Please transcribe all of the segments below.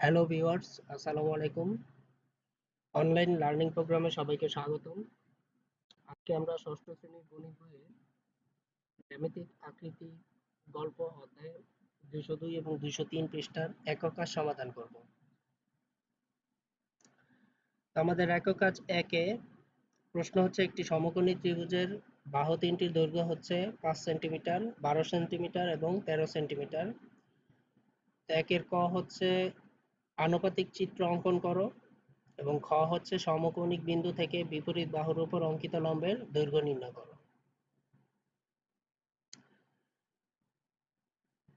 Hello viewers আসসালামু আলাইকুম online learning প্রোগ্রামে সবাইকে স্বাগতম। আজকে আমরা ষষ্ঠ শ্রেণির গণিত বইয়ে জ্যামিতিক আকৃতি, গল্প, অধ্যায় দুইশো দুই এবং দুইশো তিন পৃষ্ঠার একক সমাধান করব। আমাদের একক কাজ একে প্রশ্ন হচ্ছে একটি সমকোণী ত্রিভুজের বাহু তিনটির দৈর্ঘ্য হচ্ছে পাঁচ সেন্টিমিটার, বারো সেন্টিমিটার এবং তেরো সেন্টিমিটার। একের ক হচ্ছে আনুপাতিক চিত্র অঙ্কন করো এবং খ হচ্ছে সমকৌণিক বিন্দু থেকে বিপরীত বাহুর উপর অঙ্কিত লম্বের দৈর্ঘ্য নির্ণয় করো।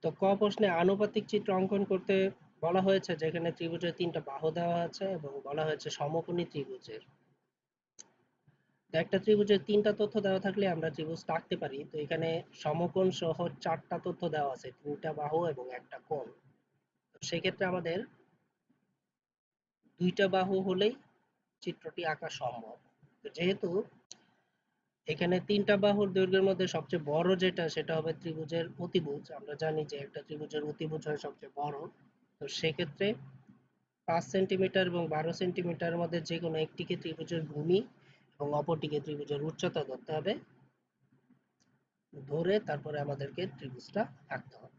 তো ক প্রশ্নে আনুপাতিক চিত্র অঙ্কন করতে বলা হয়েছে যেখানে ত্রিভুজের তিনটা বাহু দেওয়া আছে এবং বলা হয়েছে সমকোণী ত্রিভুজের। তো একটা ত্রিভুজের তিনটা তথ্য দেওয়া থাকলে আমরা ত্রিভুজ আঁকতে পারি। তো এখানে সমকোণ সহ চারটা তথ্য দেওয়া আছে, তিনটা বাহু এবং একটা কোণ। সেক্ষেত্রে আমাদের দুইটা বাহু হলেই চিত্রটি আঁকা সম্ভব। যেহেতু এখানে তিনটা বাহুর দৈর্ঘ্যের মধ্যে সবচেয়ে বড় যেটা, সেটা হবে ত্রিভুজের অতিভুজ। আমরা জানি যে একটা ত্রিভুজের অতিভুজ হয় সবচেয়ে বড়। তো সেক্ষেত্রে পাঁচ সেন্টিমিটার এবং বারো সেন্টিমিটার মধ্যে যে কোনো একটিকে ত্রিভুজের ভূমি এবং অপরটিকে ত্রিভুজের উচ্চতা ধরতে হবে। ধরে তারপরে আমাদেরকে ত্রিভুজটা আঁকতে হবে।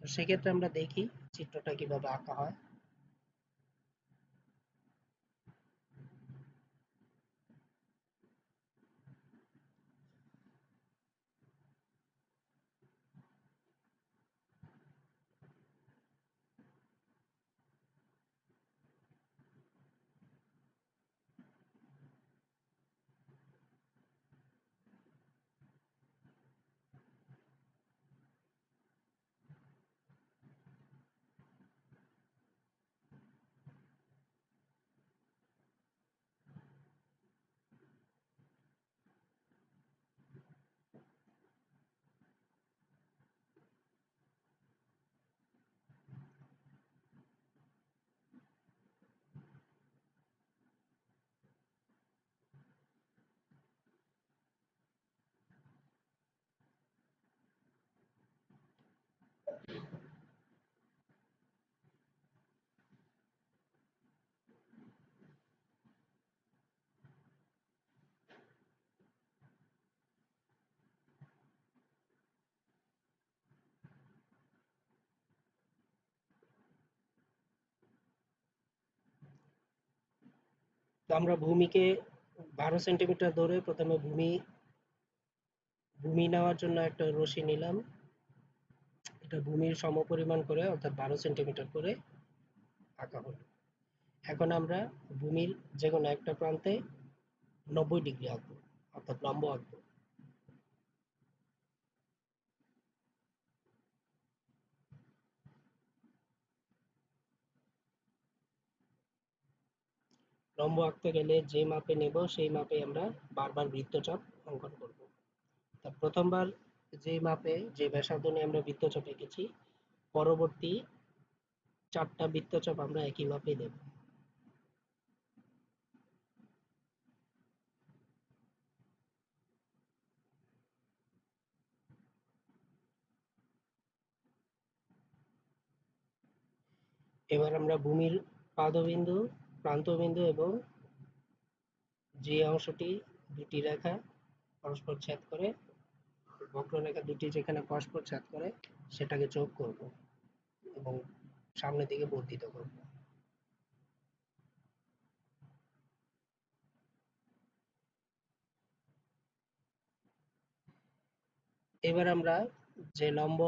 তো সেক্ষেত্রে আমরা দেখি চিত্রটা কীভাবে আঁকা হয়। আমরা ভূমিকে বারো সেন্টিমিটার ধরে প্রথমে ভূমি ভূমি নেওয়ার জন্য একটা রশি নিলাম। এটা ভূমির সমপরিমাণ করে, অর্থাৎ বারো সেন্টিমিটার করে আঁকা হলো। এখন আমরা ভূমির যে কোনো একটা প্রান্তে নব্বই ডিগ্রি আঁকবো, অর্থাৎ লম্ব আঁকবো। লম্ব আঁকতে গেলে যে মাপে নেব, সেই মাপে আমরা বারবার বৃত্তচাপ অঙ্কন করব। তা প্রথমবার যে মাপে, যে ব্যাসার্ধ নিয়ে আমরা বৃত্তচাপ এঁকেছি, পরবর্তী চারটা বৃত্তচাপ আমরা একই মাপে দেব এবার আমরা ভূমির পাদবিন্দু প্রান্তবিন্দু এবং যে অংশটি দুটি রেখা পরস্পর ছেদ করে, বক্ররেখা দুটি যেখানে পরস্পর ছেদ করে, সেটাকে যোগ করব এবং সামনের দিকে বর্ধিত করব। এবার আমরা যে লম্ব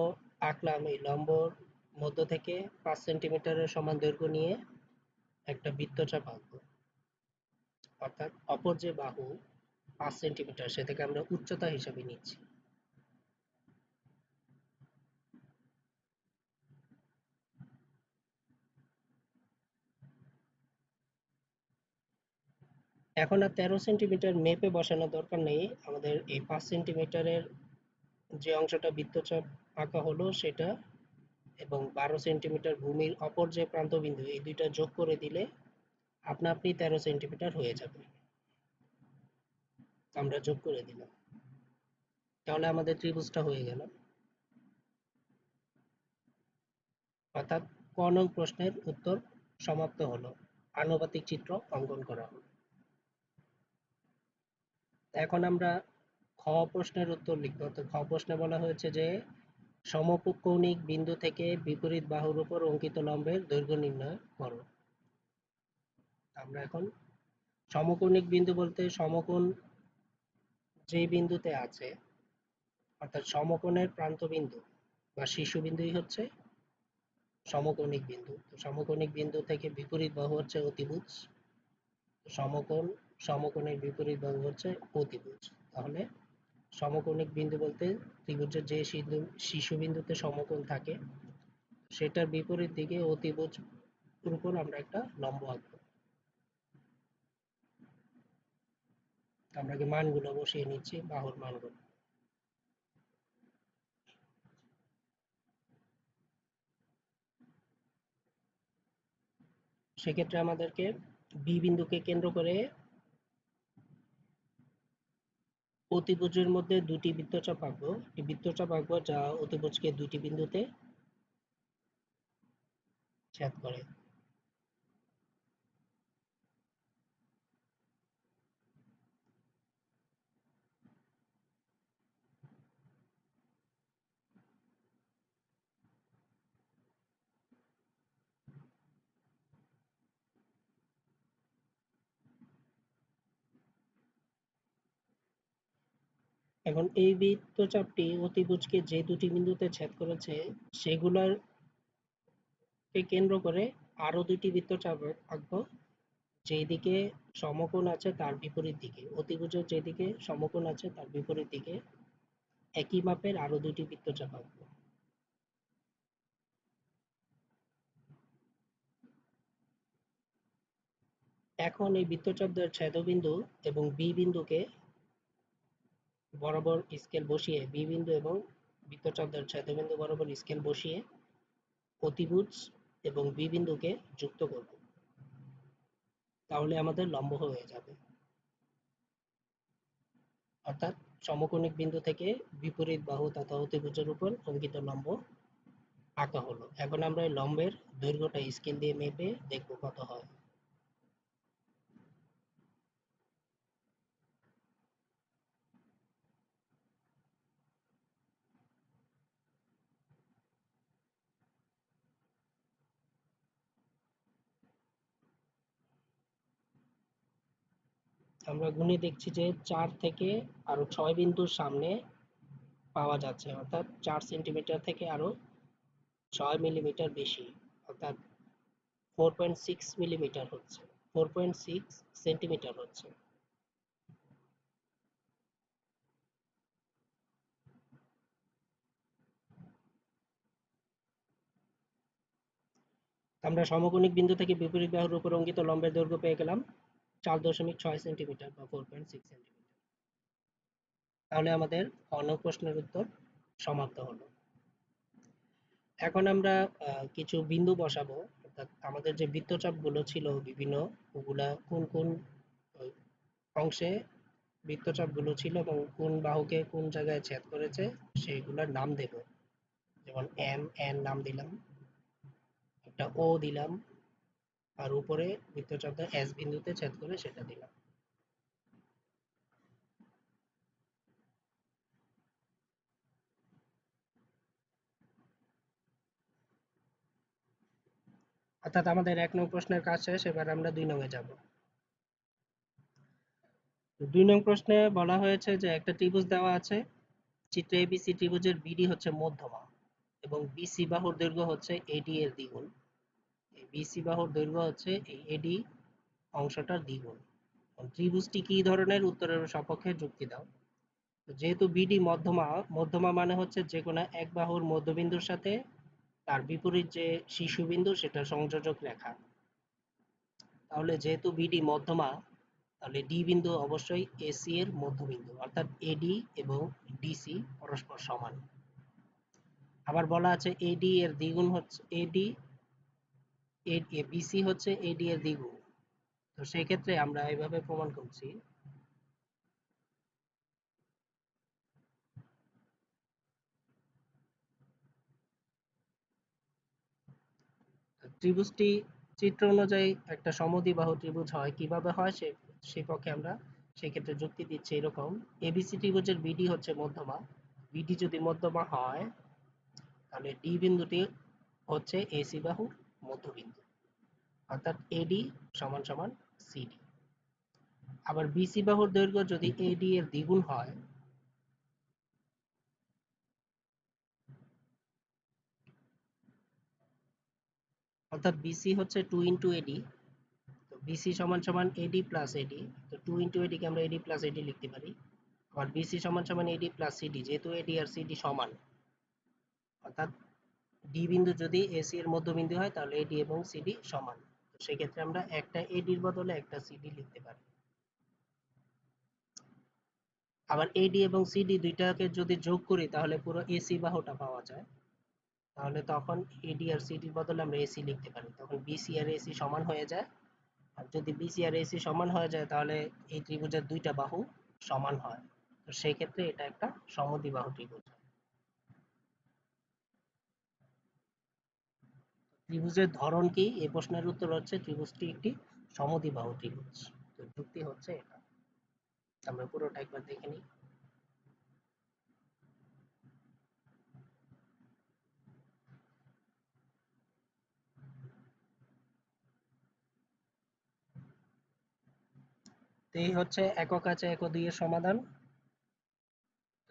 আঁকলাম, এই লম্বর মধ্য থেকে পাঁচ সেন্টিমিটারের সমান দৈর্ঘ্য নিয়ে একটা বৃত্তচাপ আঁকবো অর্থাৎ অপর যে বাহু পাঁচ সেন্টিমিটার, সেটাকে আমরা উচ্চতা হিসাবে নিচ্ছি। এখন আর তেরো সেন্টিমিটার মেপে বসানোর দরকার নেই। আমাদের এই পাঁচ সেন্টিমিটারের যে অংশটা বৃত্তচাপ আঁকা হলো, সেটা এবং বারো সেন্টিমিটার ভূমির অপর যে প্রান্তবিন্দু, এই দুইটা যোগ করে দিলে আপনা আপনি তেরো সেন্টিমিটার হয়ে যাবে। আমরা যোগ করে দিলাম। তাহলে আমাদের ত্রিভুজটা হয়ে গেল। অর্থাৎ ক নং প্রশ্নের উত্তর সমাপ্ত হলো। আনুপাতিক চিত্র অঙ্কন করা হলো। এখন আমরা খ প্রশ্নের উত্তর লিখব। তো খ প্রশ্নে বলা হয়েছে যে সমকৌণিক বিন্দু থেকে বিপরীত বাহুর উপর অঙ্কিত লম্বের দৈর্ঘ্য নির্ণয় করো। আমরা এখন সমকৌণিক বিন্দু বলতে সমকোণ যে বিন্দুতে আছে, অর্থাৎ সমকোণের প্রান্ত বিন্দু বা শীর্ষবিন্দুই হচ্ছে সমকৌণিক বিন্দু। তো সমকৌণিক বিন্দু থেকে বিপরীত বাহু হচ্ছে অতিভুজ। সমকোণ, সমকোণের বিপরীত বাহু হচ্ছে অতিভুজ। তাহলে সমকৌণিক বিন্দু বলতে ত্রিভুজের যে শীর্ষবিন্দুতে সমকোণ থাকে, সেটার বিপরীত দিকে অতিভুজ উপর আমরা একটা লম্ব আঁকবো। আমরা কি মানগুলো বসিয়ে নিচ্ছি? বাহুর মানগুলো। সেক্ষেত্রে আমাদেরকে বি বিন্দুকে কেন্দ্র করে অতিভুজের মধ্যে দুটি বৃত্তচাপ আঁকবো। একটি বৃত্তচাপ আঁকবো যা অতিভুজকে দুটি বিন্দুতে ছেদ করে। এখন এই বৃত্তচাপটি অতিভুজকে যে দুটি বিন্দুতে ছেদ করেছে সেগুলোর কে কেন্দ্র করে আরও দুটি বৃত্তচাপ আঁকবো। যেদিকে সমকোণ আছে তার বিপরীত দিকে, অতিভুজের যেদিকে সমকোণ আছে তার বিপরীত দিকে একই মাপের আরও দুটি বৃত্তচাপ আঁকবো। এখন এই বৃত্তচাপদের ছেদবিন্দু এবং বি বিন্দুকে বরাবর স্কেল বসিয়ে বি বিন্দু এবং বৃত্তচাপদের ছেদবিন্দু বরাবর স্কেল বসিয়ে অতিভুজ এবং বি বিন্দুকে যুক্ত করব। তাহলে আমাদের লম্ব হয়ে যাবে। অর্থাৎ সমকোণিক বিন্দু থেকে বিপরীত বাহু তথা অতিভুজের উপর অঙ্কিত লম্ব আঁকা হলো। এখন আমরা এই লম্বের দৈর্ঘ্যটা স্কেল দিয়ে মেপে দেখব কত হয়। আমরা গুনে দেখছি যে চার থেকে আরও ছয় বিন্দুর সামনে পাওয়া যাচ্ছে, অর্থাৎ চার সেন্টিমিটার থেকে আরও ছয় মিলিমিটার বেশি, অর্থাৎ ফোর পয়েন্ট সিক্স মিলিমিটার হচ্ছে ফোর পয়েন্ট সিক্স সেন্টিমিটার হচ্ছে। আমরা সমকোণিক বিন্দু থেকে বিপরীত বাহুর উপর অঙ্কিত লম্বের দৈর্ঘ্য পেয়ে গেলাম। চার দশমিক ছয় সেন্টিমিটার বা ফোর পয়েন্ট সিক্স সেন্টিমিটার। তাহলে আমাদের অন্য প্রশ্নের উত্তর সমাপ্ত হলো। এখন আমরা কিছু বিন্দু বসাবো। অর্থাৎ আমাদের যে বৃত্তচাপগুলো ছিল বিভিন্ন, ওগুলা কোন কোন অংশে বৃত্তচাপগুলো ছিল এবং কোন বাহুকে কোন জায়গায় ছেদ করেছে, সেইগুলোর নাম দেব। যেমন এম এন নাম দিলাম। একটা ও দিলাম। আর উপরে বৃত্তচাপটা এস বিন্দুতে ছেদ করে সেটা দিলাম। অর্থাৎ আমাদের এক নং প্রশ্নের কাজ শেষ, এবার আমরা দুই নং এ যাব। দুই নং প্রশ্নে বলা হয়েছে যে একটা ত্রিভুজ দেওয়া আছে, চিত্রে এবিসি ত্রিভুজের বিডি হচ্ছে মধ্যমা এবং বিসি বাহুর দৈর্ঘ্য হচ্ছে এডি এর দ্বিগুণ। বিসি বাহুর দৈর্ঘ্য হচ্ছে এই এডি অংশটার দ্বিগুণ। ত্রিভুজটি কি ধরনের? উত্তরের সপক্ষে যুক্তি দাও। যেহেতু বিডি মধ্যমা মধ্যমা মানে হচ্ছে যে কোনো এক বাহুর মধ্যবিন্দুর সাথে তার বিপরীত যে শিশুবিন্দু সেটা সংযোজক রেখা। তাহলে যেহেতু বিডি মধ্যমা, তাহলে ডি বিন্দু অবশ্যই এসি এর মধ্যবিন্দু, অর্থাৎ এডি এবং ডিসি পরস্পর সমান। আবার বলা আছে এডি এর দ্বিগুণ হচ্ছে এডি বিসি হচ্ছে এডি এর দ্বিগুণ। তো সেই ক্ষেত্রে আমরা এভাবে প্রমাণ করছি। ত্রিভুজটি চিত্র অনুযায়ী একটা সমদ্বিবাহু ত্রিভুজ হয়, কীভাবে হয় সে সেই পক্ষে আমরা সেই ক্ষেত্রে যুক্তি দিচ্ছি এরকম। এবিসি ত্রিভুজের বিডি হচ্ছে মধ্যমা। বিডি যদি মধ্যমা হয়, তাহলে ডি বিন্দুটি হচ্ছে এসি বাহুর মধ্যবিন্দু। অর্থাৎ এডি সমান সমান সিডি আবার বিসি বাহুর দৈর্ঘ্য যদি এডি এর দ্বিগুণ হয়, অর্থাৎ বিসি হচ্ছে টু ইন্টু এডি তো বিসি সমান সমান এডি প্লাস এডি তো টু ইন্টু এডিকে আমরা এডি প্লাস এডি লিখতে পারি। আবার বিসি সমান সমান এডি প্লাস সিডি যেহেতু এডি আর সিডি সমান, অর্থাৎ ডি বিন্দু যদি এসি এর মধ্যবিন্দু হয়, তাহলে এডি এবং সিডি সমান। তো সেক্ষেত্রে আমরা একটা এডির বদলে একটা সিডি লিখতে পারি। আবার এডি এবং সিডি দুইটাকে যদি যোগ করি, তাহলে পুরো এসি বাহুটা পাওয়া যায়। তাহলে তখন এডি আর সিডির বদলে আমরা এসি লিখতে পারি। তখন বিসি আর এসি সমান হয়ে যায়। আর যদি বিসি আর এসি সমান হয়ে যায়, তাহলে এই ত্রিভুজের দুইটা বাহু সমান হয়। তো সেই ক্ষেত্রে এটা একটা সমদ্বিবাহু ত্রিভুজ। ত্রিভুজের ধরন কি? এই প্রশ্নের উত্তর হচ্ছে ত্রিভুজটি একটি সমদ্বিবাহু ত্রিভুজ। তো যুক্তি হচ্ছে এটা। আমরা পুরোটা একবার দেখে নিই। এই হচ্ছে একক আছে একক দুইয়ের সমাধান।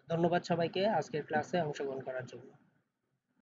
ধন্যবাদ সবাইকে আজকের ক্লাসে অংশগ্রহণ করার জন্য।